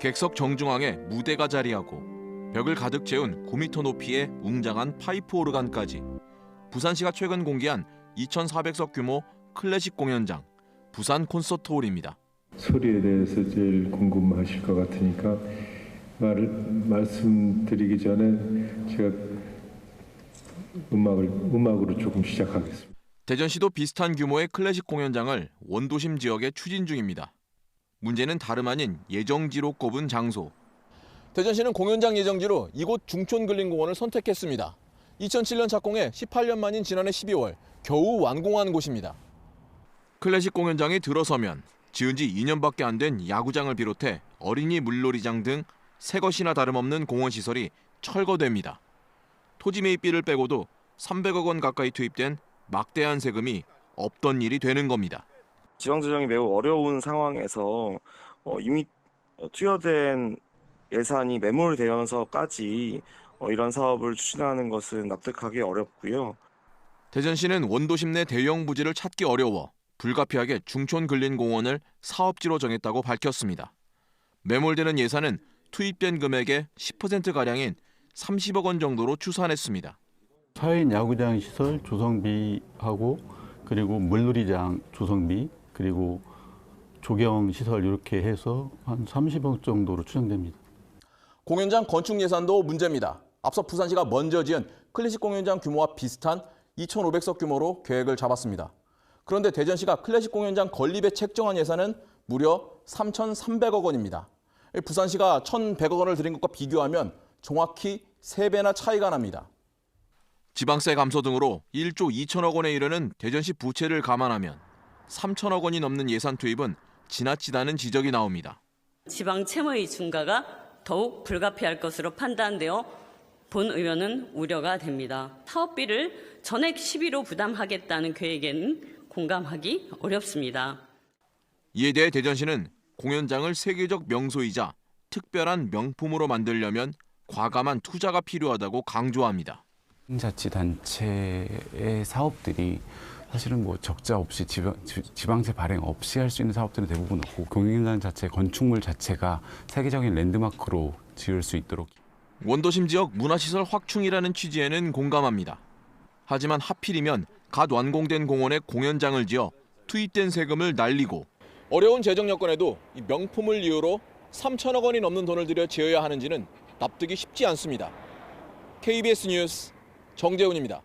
객석 정중앙에 무대가 자리하고 벽을 가득 채운 9m 높이의 웅장한 파이프 오르간까지 부산시가 최근 공개한 2,400석 규모 클래식 공연장 부산 콘서트홀입니다. 소리에 대해서 제일 궁금하실 것 같으니까 말, 말씀드리기 전에 제가 음악을 음악으로 조금 시작하겠습니다. 대전시도 비슷한 규모의 클래식 공연장을 원도심 지역에 추진 중입니다. 문제는 다름 아닌 예정지로 꼽은 장소. 대전시는 공연장 예정지로 이곳 중촌근린공원을 선택했습니다. 2007년 착공해 18년 만인 지난해 12월 겨우 완공한 곳입니다. 클래식 공연장이 들어서면 지은 지 2년밖에 안 된 야구장을 비롯해 어린이 물놀이장 등 새 것이나 다름없는 공원 시설이 철거됩니다. 토지 매입비를 빼고도 300억 원 가까이 투입된 막대한 세금이 없던 일이 되는 겁니다. 지방 조정이 매우 어려운 상황에서 어, 이미 투여된 예산이 매몰되면서까지 어, 이런 사업을 추진하는 것은 납득하기 어렵고요. 대전시는 원도심 내 대형 부지를 찾기 어려워 불가피하게 중촌근린공원을 사업지로 정했다고 밝혔습니다. 매몰되는 예산은 투입된 금액의 10%가량인 30억 원 정도로 추산했습니다. 사회인 야구장 시설 조성비하고 그리고 물놀이장 조성비 그리고 조경 시설 이렇게 해서 한 30억 정도로 추정됩니다. 공연장 건축 예산도 문제입니다. 앞서 부산시가 먼저 지은 클래식 공연장 규모와 비슷한 2,500석 규모로 계획을 잡았습니다. 그런데 대전시가 클래식 공연장 건립에 책정한 예산은 무려 3,300억 원입니다. 부산시가 1,100억 원을 들인 것과 비교하면 정확히 3배나 차이가 납니다. 지방세 감소 등으로 1조 2천억 원에 이르는 대전시 부채를 감안하면 3천억 원이 넘는 예산 투입은 지나치다는 지적이 나옵니다. 지방 채무의 증가가 더욱 불가피할 것으로 판단되어 본 의원은 우려가 됩니다. 사업비를 전액 시비로 부담하겠다는 계획에는 공감하기 어렵습니다. 이에 대해 대전시는 공연장을 세계적 명소이자 특별한 명품으로 만들려면 과감한 투자가 필요하다고 강조합니다. 자치단체의 사업들이 사실은 뭐 적자 없이 지방, 지- 지방세 발행 없이 할 수 있는 사업들은 대부분 없고 공연장 자체 건축물 자체가 세계적인 랜드마크로 지을 수 있도록 원도심 지역 문화시설 확충이라는 취지에는 공감합니다. 하지만 하필이면 갓 완공된 공원에 공연장을 지어 투입된 세금을 날리고 어려운 재정 여건에도 이 명품을 이유로 3천억 원이 넘는 돈을 들여 지어야 하는지는 납득이 쉽지 않습니다. KBS 뉴스 정재훈입니다.